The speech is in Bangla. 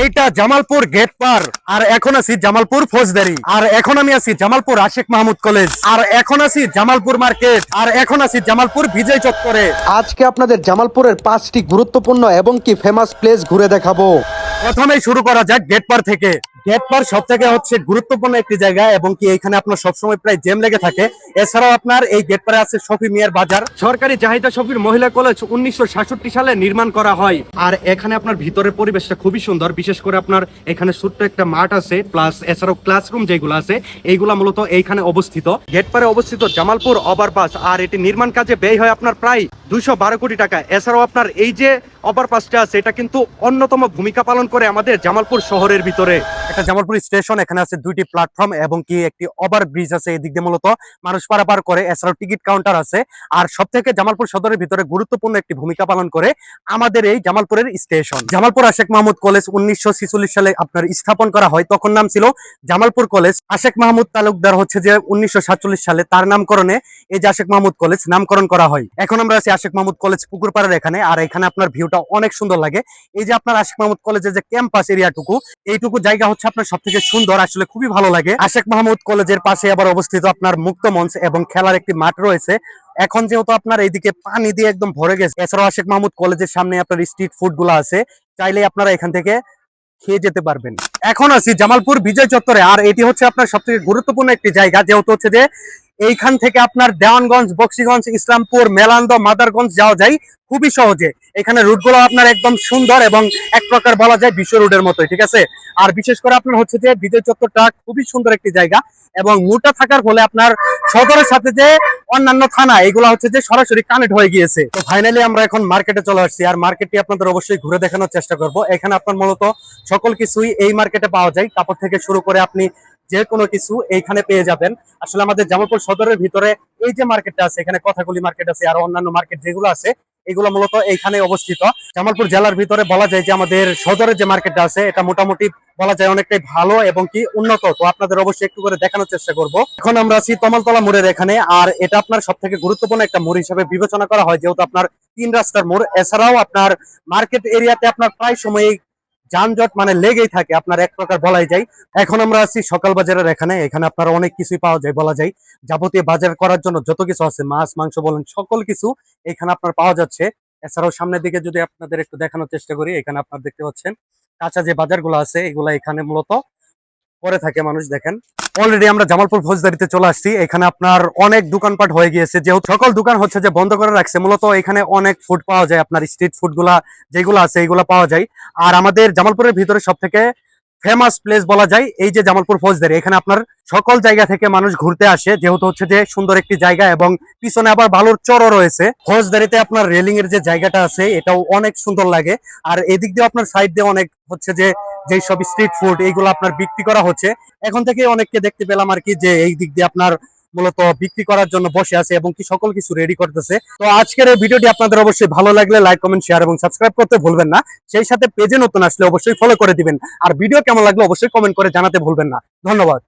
এইটা জামালপুর গেট পার। আর এখন আছি জামালপুর ফৌজদারি। আর এখন আমি আছি জামালপুর আশেখ মাহমুদ কলেজ। আর এখন আছি জামালপুর মার্কেট। আর এখন আছি জামালপুর বিজয় চত্বরে। আজকে আপনাদের জামালপুরের পাঁচটি গুরুত্বপূর্ণ এবং কি ফেমাস প্লেস ঘুরে দেখাবো। প্রথমেই শুরু করা যাক গেট পার থেকে। পার সব থেকে হচ্ছে গুরুত্বপূর্ণ একটি জায়গা এবং কি এখানে আপনার সবসময় প্রায় জ্যাম লেগে থাকে। এছাড়াও আপনার এই গেটপারে আছে শফি মিয়ার বাজার সরকারি জাহিদা শফির মহিলা কলেজ উনিশশো সাতষট্টি সালে নির্মাণ করা হয়। আর এখানে আপনার ভিতরের পরিবেশটা খুবই সুন্দর, বিশেষ করে আপনার এখানে ছোট্ট একটা মাঠ আছে প্লাস এছাড়াও ক্লাসরুম যেগুলো আছে, এইগুলা মূলত এইখানে অবস্থিত। গেট পারে অবস্থিত জামালপুর ওভারপাস আর এটি নির্মাণ কাজে ব্যয় হয় আপনার প্রায় দুইশো বারো কোটি টাকা। এছাড়াও আপনার এই যে ওভারপাসটা আছে, এটা কিন্তু অন্যতম ভূমিকা পালন করে আমাদের জামালপুর শহরের ভিতরে। একটা জামালপুর স্টেশন, এখানে আছে দুইটি প্ল্যাটফর্ম এবং কি একটি ওভার ব্রিজ আছে এদিক দিয়ে মূলত মানুষ পারাপার করে। এছাড়াও টিকিট কাউন্টার আছে। আর সব থেকে জামালপুর সদরের ভিতরে গুরুত্বপূর্ণ একটি ভূমিকা পালন করে আমাদের এই জামালপুরের স্টেশন। জামালপুর আশেক মাহমুদ কলেজ উনিশশো সালে আপনার স্থাপন করা হয়। তখন নাম ছিল জামালপুর কলেজ। আশেক মাহমুদ তালুকদার হচ্ছে যে উনিশশো সাতচল্লিশ সালে তার নামকরণে এই যে আশেক মাহমুদ কলেজ নামকরণ করা হয়। এখন আমরা আছি আশেক মাহমুদ কলেজ পুকুরপাড়ার এখানে। আর এখানে আপনার ভিউটা অনেক সুন্দর লাগে। এই যে আপনার আশেক মাহমুদ কলেজের যে ক্যাম্পাস এরিয়াটুকু এইটুকু জায়গা আপনার সব থেকে সুন্দর, আসলে খুবই ভালো লাগে। আশেক মাহমুদ কলেজের পাশে আবার অবস্থিত আপনার মুক্ত মঞ্চ এবং খেলার একটি মাঠ রয়েছে। এখন যেহেতু আপনার এইদিকে পানি দিয়ে একদম ভরে গেছে, এছাড়াও আশেক মাহমুদ কলেজের সামনে আপনার স্ট্রিট ফুডগুলো আছে চাইলে আপনারা এখান থেকে খেয়ে যেতে পারবেন। এখন আছি জামালপুর বিজয় চত্বরে, আর এটি হচ্ছে আপনার সব থেকে গুরুত্বপূর্ণ একটি জায়গা, যেহেতু হচ্ছে যে এইখান থেকে আপনার দেওয়ানগঞ্জ, বক্সিগঞ্জ, ইসলামপুর, মেলান্দ, মাদারগঞ্জ যাওয়া যায় খুবই সহজে। এখানে রুটগুলো আপনার একদম সুন্দর এবং এক প্রকার বলা যায় বিশ্ব রুটের মতোই, ঠিক আছে? আর বিশেষ করে আপনার হচ্ছে যে বিজয় চত্বরটা খুবই সুন্দর একটি জায়গা এবং মোটা থাকার ফলে আপনার সদরের সাথে যে অন্যান্য থানা, এগুলো হচ্ছে যে সরাসরি কানেক্ট হয়ে গিয়েছে। তো ফাইনালি আমরা এখন মার্কেটে চলে আসছি। আর মার্কেটটি আপনাদের অবশ্যই ঘুরে দেখানোর চেষ্টা করব। এখানে আপনার মূলত সকল কিছুই এই মার্কেটে পাওয়া যায়। কাপড় থেকে শুরু করে আপনি যে কোনো কিছু এইখানে পেয়ে যাবেন। আসলে আমাদের জামালপুর সদরের ভিতরে এই যে মার্কেটটা আছে, এখানে কথাগুলি মার্কেট আছে, আর অন্যান্য মার্কেট যেগুলো আছে এগুলো মূলত এইখানে অবস্থিত। জামালপুর জেলার ভিতরে বলা যায় যে আমাদের সদরের যে মার্কেটটা আছে, এটা মোটামুটি বলা যায় অনেকটাই ভালো এবং কি উন্নত। তো আপনাদের অবশ্যই একটু করে দেখানোর চেষ্টা করব। এখন আমরা আছি তমালতলা মোড়ের এখানে, আর এটা আপনার সব থেকে গুরুত্বপূর্ণ একটা মোড় হিসেবে বিবেচনা করা হয়, যেহেতু আপনার তিন রাস্তার মোড়। এছাড়াও আপনার মার্কেট এরিয়াতে আপনার প্রায় সময় যানজট মানে লেগেই থাকে, আপনার এক প্রকার বলাই যায়। এখন আমরা আছি সকাল বাজারের এখানে এখানে আপনার অনেক কিছুই পাওয়া যায় বলা যায়। যাবতীয় বাজার করার জন্য যত কিছু আছে, মাছ, মাংস বলেন, সকল কিছু এখানে আপনার পাওয়া যাচ্ছে। এছাড়াও সামনের দিকে যদি আপনাদের একটু দেখানোর চেষ্টা করি, এখানে আপনার দেখতে পাচ্ছেন, কাঁচা যে বাজারগুলো আছে, এগুলা এখানে মূলত করে থাকে মানুষ দেখেন। অলরেডি আমরা জামালপুর ফৌজদারিতে চলে আসছি। এখানে আপনার অনেক দোকানপাট হয়ে গিয়েছে। যেহেতু সকল দোকান হচ্ছে যে বন্ধ করে রাখছে, মূলত এখানে অনেক ফুড পাওয়া যায়। আপনার স্ট্রিট ফুডগুলা যেগুলো আছে, এগুলো পাওয়া যায়। আর আমাদের জামালপুরের ভিতরে সব থেকে ফেমাস প্লেস বলা যায়, এই যে জামালপুর ফৌজদারি। এখানে আপনার সকল জায়গা থেকে মানুষ ঘুরতে আসে। যেহেতু হচ্ছে যে সুন্দর একটি জায়গা এবং পিছনে আবার ভালোর চরও রয়েছে। ফৌজদারিতে আপনার রেলিং এর যে জায়গাটা আছে, এটাও অনেক সুন্দর লাগে। আর এদিক দিয়ে আপনার সাইড দিয়ে অনেক হচ্ছে যে যেই সব স্ট্রিট ফুড এইগুলো আপনার বিক্রি করা হচ্ছে। এখন থেকে অনেককে দেখতে পেলাম আর কি যে এই দিক দিয়ে আপনার মূলত বিক্রি করার জন্য বসে আছে এবং কি সকল কিছু রেডি করতেছে। তো আজকের এই ভিডিওটি আপনাদের অবশ্যই ভালো লাগলে লাইক কমেন্ট শেয়ার এবং সাবস্ক্রাইব করতে ভুলবেন না। সেই সাথে পেজে নতুন আসলে অবশ্যই ফলো করে দিবেন। আর ভিডিও কেমন লাগল অবশ্যই কমেন্ট করে জানাতে ভুলবেন না। ধন্যবাদ।